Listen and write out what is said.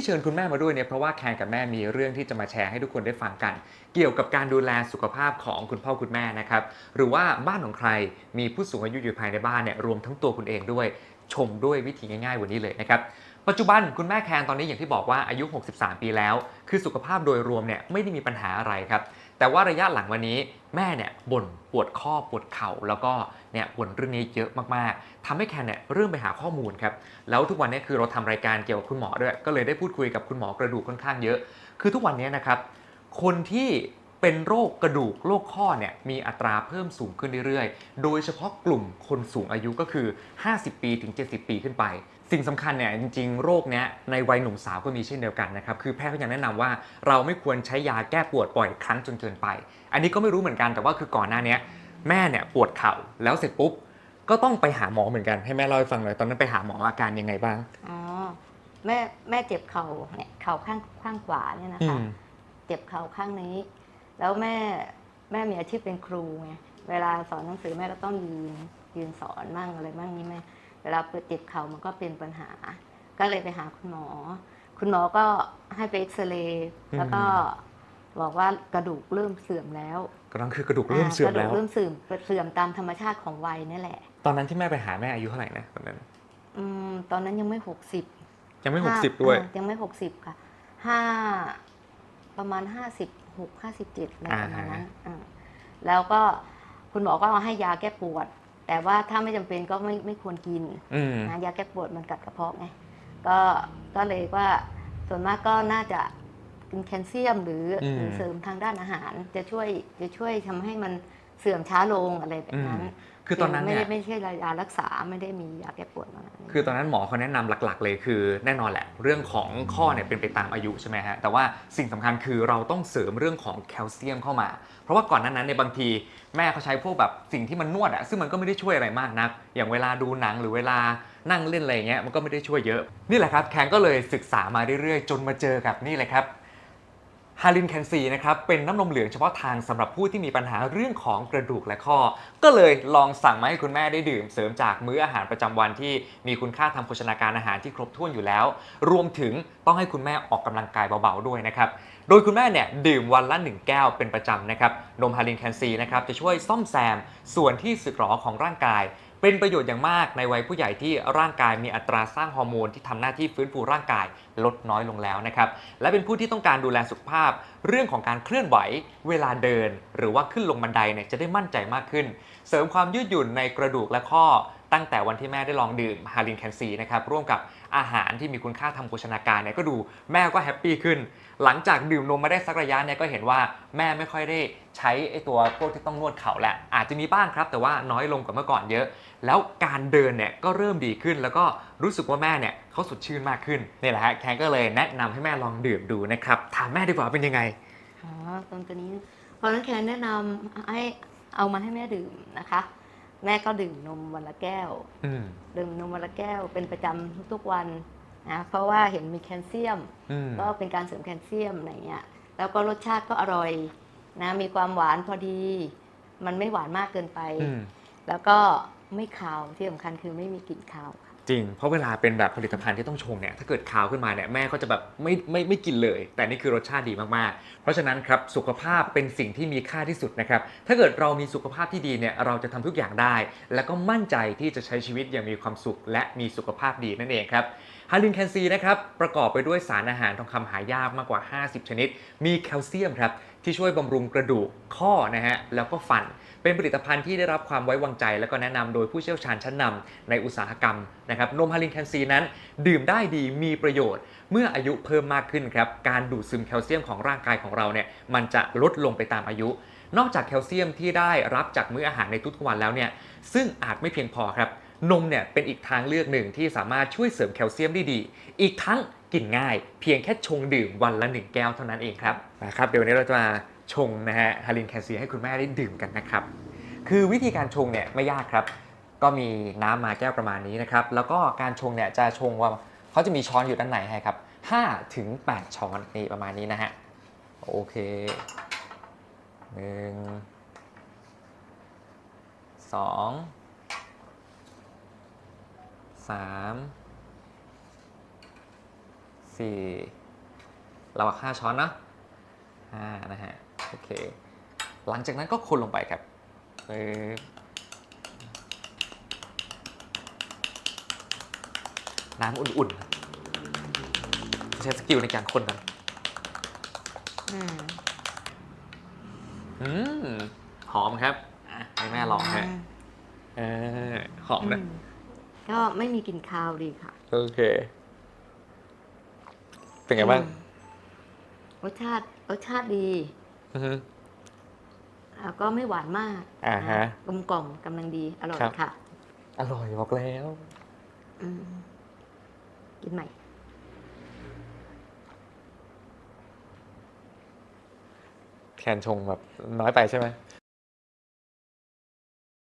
ที่เชิญคุณแม่มาด้วยเนี่ยเพราะว่าแคนกับแม่มีเรื่องที่จะมาแชร์ให้ทุกคนได้ฟังกัน เกี่ยวกับการดูแลสุขภาพของคุณพ่อคุณแม่นะครับหรือว่าบ้านของใครมีผู้สูงอายุอยู่ภายในบ้านเนี่ยรวมทั้งตัวคุณเองด้วยชมด้วยวิธีง่ายๆ วันนี้เลยนะครับปัจจุบันคุณแม่แคนตอนนี้อย่างที่บอกว่าอายุ 63 ปีแล้ว คือสุขภาพโดยรวมเนี่ยไม่ได้มีปัญหาอะไรครับ แต่ว่าระยะหลังวันนี้แม่เนี่ยบ่นปวดข้อปวดเข่าแล้วก็เนี่ยบ่นเรื่องนี้เยอะมากๆทำให้แคนเนี่ยเริ่มไปหาข้อมูลครับแล้วทุกวันนี้คือเราทำรายการเกี่ยวกับคุณหมอด้วยก็เลยได้พูดคุยกับคุณหมอกระดูกค่อนข้างเยอะ คือทุกวันนี้นะครับคนที่เป็นโรคกระดูกโรคข้อเนี่ยมีอัตราเพิ่มสูงขึ้นเรื่อยๆ โดยเฉพาะกลุ่มคนสูงอายุก็คือ 50 ปีถึง 70 ปีขึ้นไป สิ่งสำคัญเนี่ยจริงๆ โรคเนี้ยในวัยหนุ่มสาวก็มีเช่นเดียวกันนะครับ คือแพทย์ก็ยังแนะนำว่าเราไม่ควรใช้ยาแก้ปวดบ่อยครั้งจนเกินไป อันนี้ก็ไม่รู้เหมือนกันแต่ว่าคือก่อนหน้าเนี้ยแม่เนี่ยปวดเข่าแล้วเสร็จปุ๊บก็ต้องไปหาหมอเหมือนกันให้แม่เล่าให้ฟังหน่อยตอนนั้นไปหาหมออาการยังไงบ้างอ๋อแม่แม่เจ็บเข่าเนี่ยเข่าข้างข้างขวาเนี่ยนะอืคะมเจ็บเข่าข้างนี้ แล้วแม่แม่มีอาชีพเป็นครูไงเวลาสอนหนังสือแม่ก็ต้องยืนยืนสอนมั่งอะไรมั่งนี่แม่ เวลาเจ็บเข่ามันก็เป็นปัญหา ก็เลยไปหาคุณหมอ คุณหมอก็ให้ไปเอ็กซเรย์แล้วก็บอกว่ากระดูกเริ่มเสื่อมแล้วกำลังคือกระดูกเริ่มเสื่อมากระแล้ดูวกเริ่มเสื่อมเสื่อมตามธรรมชาติของวัยนี่แหละ ตอนนั้นที่แม่ไปหาแม่อายุเท่าไหร่นะตอนนั้นอืมตอนนั้นยังไม่หกสิบยังไม่ห้า60ด้วยอ่ายังไม่หกสิบค่ะห้าประมาณห้าสิบหกห้าสิบเจ็ดอะไรประมาณนั้นอ่าแล้วก็คุณหมอก็ให้ยาแก้ปวด แต่ว่าถ้าไม่จำเป็นก็ไม่ไม่ควรกินอืม นะยาแก้ปวดมันกัดกระเพาะไงก็ก็เลยว่าส่วนมากก็น่าจะกินแคลเซียมหรืออม หรือเสริมทางด้านอาหาร จะช่วยจะช่วยทำให้มัน เสื่อมช้าลงอะไรแบบนั้น คือตอนนั้นไม่เนี่ได้ยไม่ใช่ยารักษาไม่ได้มียาแก้ปวดมาคือตอนนั้นหมอเขาแนะนำหลัก ๆ เลยคือ แน่นอนแหละ เรื่องของข้อเนี่ยเป็นไปตามอายุใช่ไหมฮะแต่ว่าสิ่งสำคัญคือเราต้องเสริมเรื่องของแคลเซียมเข้ามา เพราะว่าก่อนหนั้นนั้นในยบางทีแม่เขาใช้พวกแบบสิ่งที่มันนวดอะซึ่งมันก็ไม่ได้ช่วยอะไรมากนัก อย่างเวลาดูหนังหรือเวลานั่งเล่นอะไรอย่างเงี้ยมันก็ไม่ได้ช่วยเยอะ นี่แหละครับแคนก็เลยศึกษามาเรื่อยๆ จนมาเจอกับนี่เลยครับ ฮารินแคนซีนะครับเป็นน้ำนมเหลืองเฉพาะทางสำหรับผู้ที่มีปัญหาเรื่องของกระดูกและข้อ ก็เลยลองสั่งมาให้คุณแม่ได้ดื่ม เสริมจากมื้ออาหารประจำวันที่มีคุณค่าทางโภชนาการอาหารที่ครบถ้วนอยู่แล้ว รวมถึงต้องให้คุณแม่ออกกำลังกายเบาๆด้วยนะครับโดยคุณแม่เนี่ยดื่มวันละ 1 แก้วเป็นประจำนะครับนมฮารินแคนซีนะครับจะช่วยซ่อมแซมส่วนที่สึกหรอของร่างกาย เป็นประโยชน์อย่างมากในวัยผู้ใหญ่ที่ร่างกายมีอัตราสร้างฮอร์โมนที่ทำหน้าที่ฟื้นฟูร่างกายลดน้อยลงแล้วนะครับ และเป็นผู้ที่ต้องการดูแลสุขภาพ เรื่องของการเคลื่อนไหว เวลาเดิน หรือว่าขึ้นลงบันไดเนี่ยจะได้มั่นใจมากขึ้น เสริมความยืดหยุ่นในกระดูกและข้อ ตั้งแต่วันที่แม่ได้ลองดื่มฮารินแคนซีนะครับร่วมกับอาหารที่มีคุณค่าทางโภชนาการเนี่ยก็ดูแม่ก็แฮปปี้ขึ้น หลังจากดื่มนมมาได้สักระยะเนี่ยก็เห็นว่าแม่ไม่ค่อยได้ใช้ไอ้ตัวพวกที่ต้องนวดเข่าแหละอาจจะมีบ้างครับ แต่ว่าน้อยลงกว่าเมื่อก่อนเยอะ แล้วการเดินเนี่ยก็เริ่มดีขึ้น แล้วก็รู้สึกว่าแม่เนี่ยเขาสดชื่นมากขึ้นนี่แหละฮะแคนก็เลยแนะนำให้แม่ลองดื่มดูนะครับถามแม่ดีกว่าเป็นยังไงอ๋อตอนตัวนี้เพราะนั้นแคนแนะนำให้เอามาให้แม่ดื่มนะคะ แม่ก็ดื่มนมวันละแก้ว อืม ดื่มนมวันละแก้วเป็นประจำทุกๆวันนะเพราะว่าเห็นมีแคลเซียม อืม ก็เป็นการเสริมแคลเซียมอะไรเงี้ย แล้วก็รสชาติก็อร่อยนะ มีความหวานพอดี มันไม่หวานมากเกินไป อืม แล้วก็ ไม่คาวที่สำคัญคือไม่มีกลิ่นคาวค่ะ จริง เพราะเวลาเป็นแบบผลิตภัณฑ์ที่ต้องชงเนี่ย ถ้าเกิดคาวขึ้นมาเนี่ยแม่ก็จะแบบไม่ไม่ไม่กินเลย แต่นี่คือรสชาติดีมากๆ เพราะฉะนั้นครับสุขภาพเป็นสิ่งที่มีค่าที่สุดนะครับ ถ้าเกิดเรามีสุขภาพที่ดีเนี่ยเราจะทำทุกอย่างได้ แล้วก็มั่นใจที่จะใช้ชีวิตอย่างมีความสุข และมีสุขภาพดีนั่นเองครับ ฮารินแคนซีนะครับประกอบไปด้วยสารอาหารทองคำหายากมากกว่า 50 ชนิด มีแคลเซียมครับที่ช่วยบำรุงกระดูกข้อนะฮะแล้วก็ฟัน เป็นผลิตภัณฑ์ที่ได้รับความไว้วางใจ และก็แนะนำโดยผู้เชี่ยวชาญชั้นนำในอุตสาหกรรมนะครับนมฮารินแคนซีนั้น ดื่มได้ดีมีประโยชน์ เมื่ออายุเพิ่มมากขึ้นครับการดูดซึมแคลเซียมของร่างกายของเราเนี่ยมันจะลดลงไปตามอายุนอกจากแคลเซียมที่ได้รับจากมื้ออาหารในทุกวันแล้วเนี่ยซึ่งอาจไม่เพียงพอครับ นมเนี่ยเป็นอีกทางเลือกหนึ่งที่สามารถช่วยเสริมแคลเซียมได้ดี อีกทั้งกินง่าย เพียงแค่ชงดื่มวันละหนึ่งแก้วเท่านั้นเองครับนะครับเดี๋ยววันนี้เราจะมาชงนะฮะฮารินแคลเซียให้คุณแม่ได้ดื่มกันนะครับ คือวิธีการชงเนี่ยไม่ยากครับ ก็มีน้ำมาแก้วประมาณนี้นะครับ แล้วก็การชงเนี่ยจะชงว่าเขาจะมีช้อนอยู่ด้านในให้ครับ5ถึง8ช้อนนี่ประมาณนี้นะฮะโอเคหนึ่งสอง สามสสี่เราห้าช้อนเนอะห้านะฮะ โอเค หลังจากนั้นก็คนลงไปครับเออน้ำอุ่นๆครับใช้สกิลในการคนกันอืมอืมหอมครับอะให้แม่ลองฮะเออหอมนะอืม ก็ไม่มีกลิ่นคาวดีค่ะโอเค เป็นไงบ้างอืมรสชาติรสชาติดีอือฮึแล้วก็ไม่หวานมากอ่าฮะ กลมกล่อมกำลังดีอร่อยครับ ค่ะอร่อยบอกแล้ว อืมกินใหม่ แคนชงแบบน้อยไปใช่ไหม